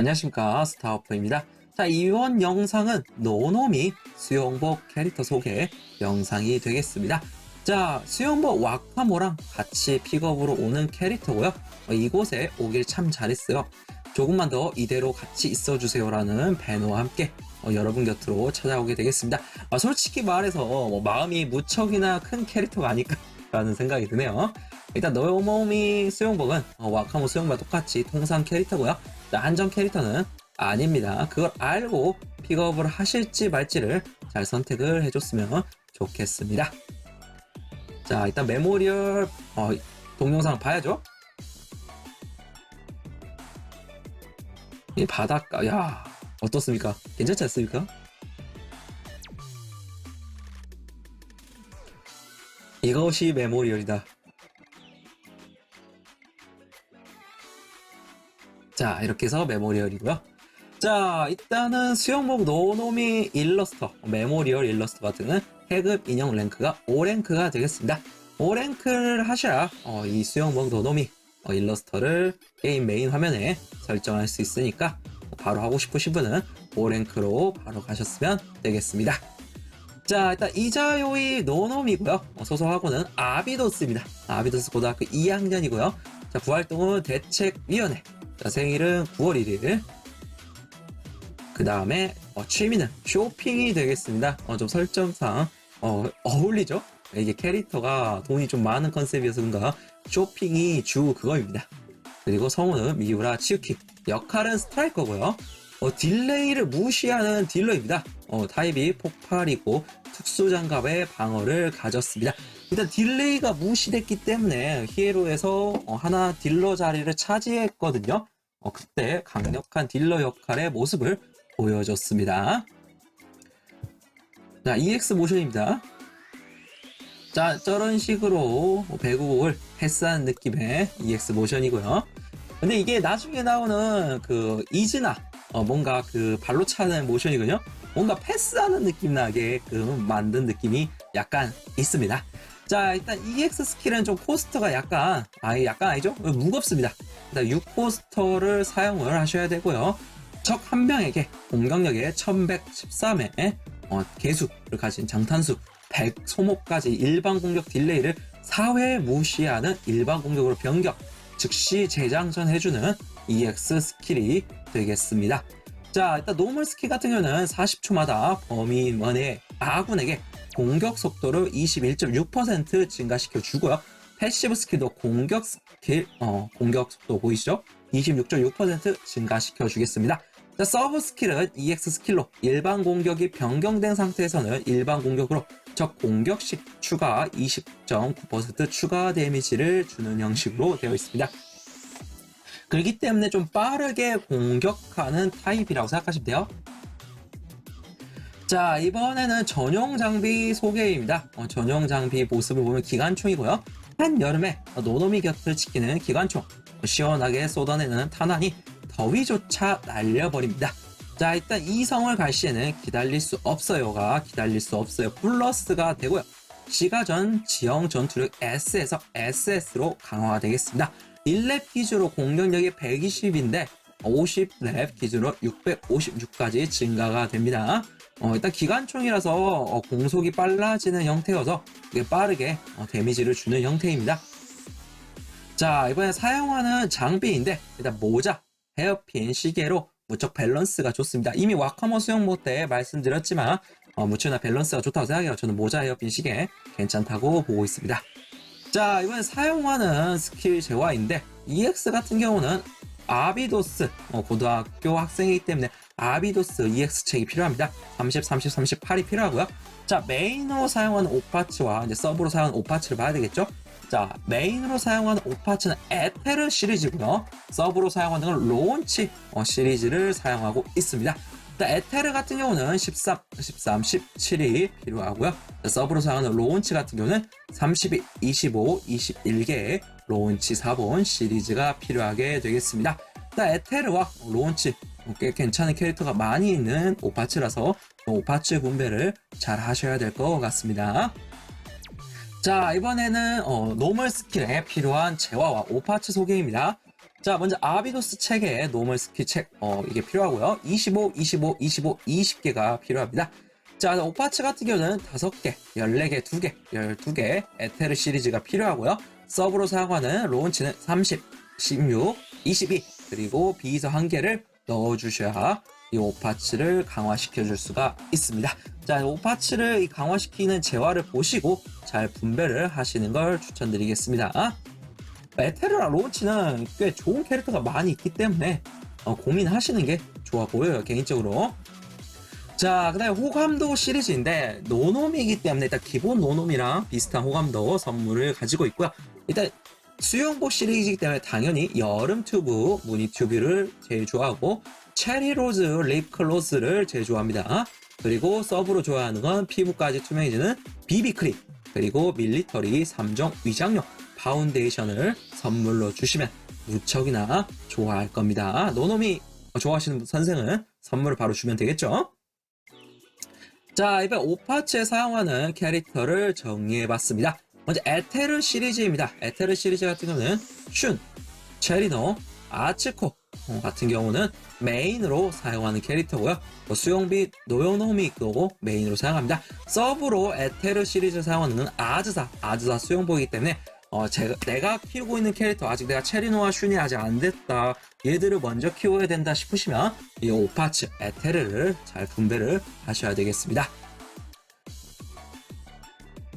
안녕하십니까 스타워퍼입니다. 자 이번 영상은 노노미 수영복 캐릭터 소개 영상이 되겠습니다. 자 수영복 와카모랑 같이 픽업으로 오는 캐릭터고요. 어, 이곳에 오길 참 잘했어요. 조금만 더 이대로 같이 있어주세요 라는 배너와 함께 어, 여러분 곁으로 찾아오게 되겠습니다. 아, 솔직히 말해서 뭐 마음이 무척이나 큰 캐릭터가 아닐까 라는 생각이 드네요. 일단 노모미 수영복은 어, 와카모 수영복과 똑같이 통상 캐릭터고요. 자, 한정 캐릭터는 아닙니다. 그걸 알고 픽업을 하실지 말지를 잘 선택을 해줬으면 좋겠습니다. 자, 일단 메모리얼 어, 동영상 봐야죠. 이 바닷가, 야 어떻습니까? 괜찮지 않습니까? 이것이 메모리얼이다. 자, 이렇게 해서 메모리얼이고요. 자, 일단은 수영복 노노미 일러스터, 메모리얼 일러스터 경우는 해급 인형 랭크가 5랭크가 되겠습니다. 5랭크를 하셔야 어, 이 수영복 노노미 어, 일러스터를 게임 메인 화면에 설정할 수 있으니까 바로 하고 싶으신 분은 5랭크로 바로 가셨으면 되겠습니다. 자, 일단 이자요이 노노미고요. 어, 소속하고는 아비도스입니다. 아비도스 고등학교 2학년이고요. 자, 부활동은 대책위원회. 자, 생일은 9월 1일. 그 다음에 어, 취미는 쇼핑이 되겠습니다. 어, 좀 설정상 어, 어울리죠? 이게 캐릭터가 돈이 좀 많은 컨셉이어서 그런가 쇼핑이 주 그거입니다. 그리고 성우는 미우라 치유키. 역할은 스트라이커고요. 어, 딜레이를 무시하는 딜러입니다. 어, 타입이 폭발이고 특수 장갑의 방어를 가졌습니다. 일단 딜레이가 무시됐기 때문에 히에로에서 어, 하나 딜러 자리를 차지했거든요. 어, 그때 강력한 딜러 역할의 모습을 보여줬습니다. 자, EX 모션입니다. 자, 저런 식으로 배구를 패스하는 느낌의 EX 모션이고요. 근데 이게 나중에 나오는 그 이즈나 어, 뭔가 그 발로 차는 모션이거든요. 뭔가 패스하는 느낌 나게 그 만든 느낌이 약간 있습니다. 자, 일단 EX 스킬은 좀 코스터가 약간, 아, 약간 아니죠? 무겁습니다. 일단 6코스터를 사용을 하셔야 되고요. 적 한 명에게 공격력의 1113의 어, 개수를 가진 장탄수 100 소모까지 일반 공격 딜레이를 4회 무시하는 일반 공격으로 변경, 즉시 재장전 해주는 EX 스킬이 되겠습니다. 자, 일단 노멀 스킬 같은 경우는 40초마다 범인원의 아군에게 공격 속도를 21.6% 증가시켜 주고요. 패시브 스킬도 공격 스킬, 어, 공격 속도 보이시죠? 26.6% 증가시켜 주겠습니다. 자, 서브 스킬은 EX 스킬로 일반 공격이 변경된 상태에서는 일반 공격으로 적 공격 시 추가 20.9% 추가 데미지를 주는 형식으로 되어 있습니다. 그렇기 때문에 좀 빠르게 공격하는 타입이라고 생각하시면 돼요. 자, 이번에는 전용 장비 소개입니다. 어, 전용 장비 모습을 보면 기관총이고요. 한여름에 노노미 곁을 지키는 기관총. 시원하게 쏟아내는 탄환이 더위조차 날려버립니다. 자, 일단 이성을 갈 시에는 기다릴 수 없어요가 기다릴 수 없어요. 플러스가 되고요. 시가전 지형 전투력 S에서 SS로 강화가 되겠습니다. 1렙 기준으로 공격력이 120인데 50렙 기준으로 656까지 증가가 됩니다. 어, 일단 기관총이라서 어, 공속이 빨라지는 형태여서 빠르게 어, 데미지를 주는 형태입니다. 자, 이번에 사용하는 장비인데 일단 모자, 헤어핀, 시계로 무척 밸런스가 좋습니다. 이미 와카모 수영모 때 말씀드렸지만 어, 무척이나 밸런스가 좋다고 생각해요. 저는 모자, 헤어핀, 시계 괜찮다고 보고 있습니다. 자, 이번에 사용하는 스킬 재화인데 EX 같은 경우는 아비도스 어, 고등학교 학생이기 때문에 아비도스 EX 책이 필요합니다. 30, 30, 38이 필요하고요. 자, 메인으로 사용하는 오파츠와 이제 서브로 사용하는 오파츠를 봐야 되겠죠? 자, 메인으로 사용하는 오파츠는 에테르 시리즈고요. 서브로 사용하는 건 로운치 어, 시리즈를 사용하고 있습니다. 자, 에테르 같은 경우는 13, 13, 17이 필요하고요. 자, 서브로 사용하는 로운치 같은 경우는 32, 25, 21개의 로운치 4본 시리즈가 필요하게 되겠습니다. 자, 에테르와 로운치 꽤 괜찮은 캐릭터가 많이 있는 오파츠라서 오파츠 분배를 잘 하셔야 될 것 같습니다. 자, 이번에는 어, 노멀 스킬에 필요한 재화와 오파츠 소개입니다. 자, 먼저 아비도스 책에 노멀 스킬 책, 어, 이게 필요하고요. 25, 25, 25, 20개가 필요합니다. 자, 오파츠 같은 경우는 5개, 14개, 2개, 12개, 에테르 시리즈가 필요하고요. 서브로 사용하는 로운치는 30, 16, 22, 그리고 비서 1개를 넣어주셔야 이 오파츠를 강화시켜 줄 수가 있습니다. 자, 오파츠를 이 강화시키는 재화를 보시고 잘 분배를 하시는 걸 추천드리겠습니다. 에테르랑 로운치는 꽤 좋은 캐릭터가 많이 있기 때문에 어, 고민하시는 게 좋아 보여요 개인적으로 자 그 다음에 호감도 시리즈인데 노놈이기 때문에 일단 기본 노놈이랑 비슷한 호감도 선물을 가지고 있고요 일단 수영복 시리즈이기 때문에 당연히 여름 튜브 무늬 튜브를 제일 좋아하고 체리 로즈 립클로스를 제일 좋아합니다 그리고 서브로 좋아하는 건 피부까지 투명해지는 비비크림 그리고 밀리터리 3종 위장용 파운데이션을 선물로 주시면 무척이나 좋아할 겁니다. 노노미 좋아하시는 선생은 선물을 바로 주면 되겠죠? 자, 이번 오파츠에 사용하는 캐릭터를 정리해봤습니다. 먼저 에테르 시리즈입니다. 에테르 시리즈 같은 경우는 슌, 체리노, 아츠코 어, 같은 경우는 메인으로 사용하는 캐릭터고요. 뭐 수용비 노요노믹도 메인으로 사용합니다. 서브로 에테르 시리즈 사용하는 건 아즈사, 아즈사 수용복이기 때문에 어, 제가, 내가 키우고 있는 캐릭터, 아직 내가 체리노와 슌이 아직 안 됐다. 얘들을 먼저 키워야 된다 싶으시면, 이 오파츠, 에테르를 잘 분배를 하셔야 되겠습니다.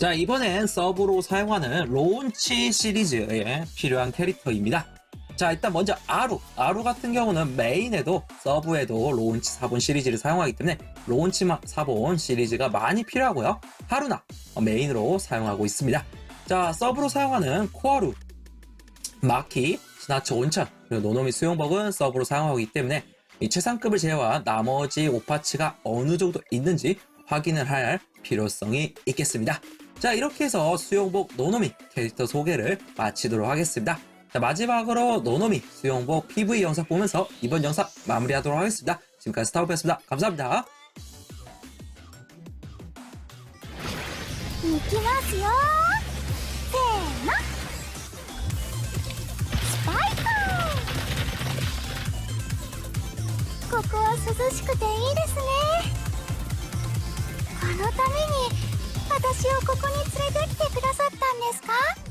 자, 이번엔 서브로 사용하는 로운치 시리즈에 필요한 캐릭터입니다. 자, 일단 먼저 아루. 아루 같은 경우는 메인에도 서브에도 로운치 4본 시리즈를 사용하기 때문에 로운치 4본 시리즈가 많이 필요하고요. 하루나 어, 메인으로 사용하고 있습니다. 자, 서브로 사용하는 코아루, 마키, 스나츠 온천, 그리고 노노미 수용복은 서브로 사용하고 있기 때문에 이 최상급을 제외한 나머지 오파츠가 어느 정도 있는지 확인을 할 필요성이 있겠습니다. 자, 이렇게 해서 수용복 노노미 캐릭터 소개를 마치도록 하겠습니다. 자, 마지막으로 노노미 수용복 PV 영상 보면서 이번 영상 마무리하도록 하겠습니다. 지금까지 스타워였습니다. 감사합니다. 行きますよせーのスパイクここは涼しくていいですねこのために 私をここに連れてきてくださったんですか？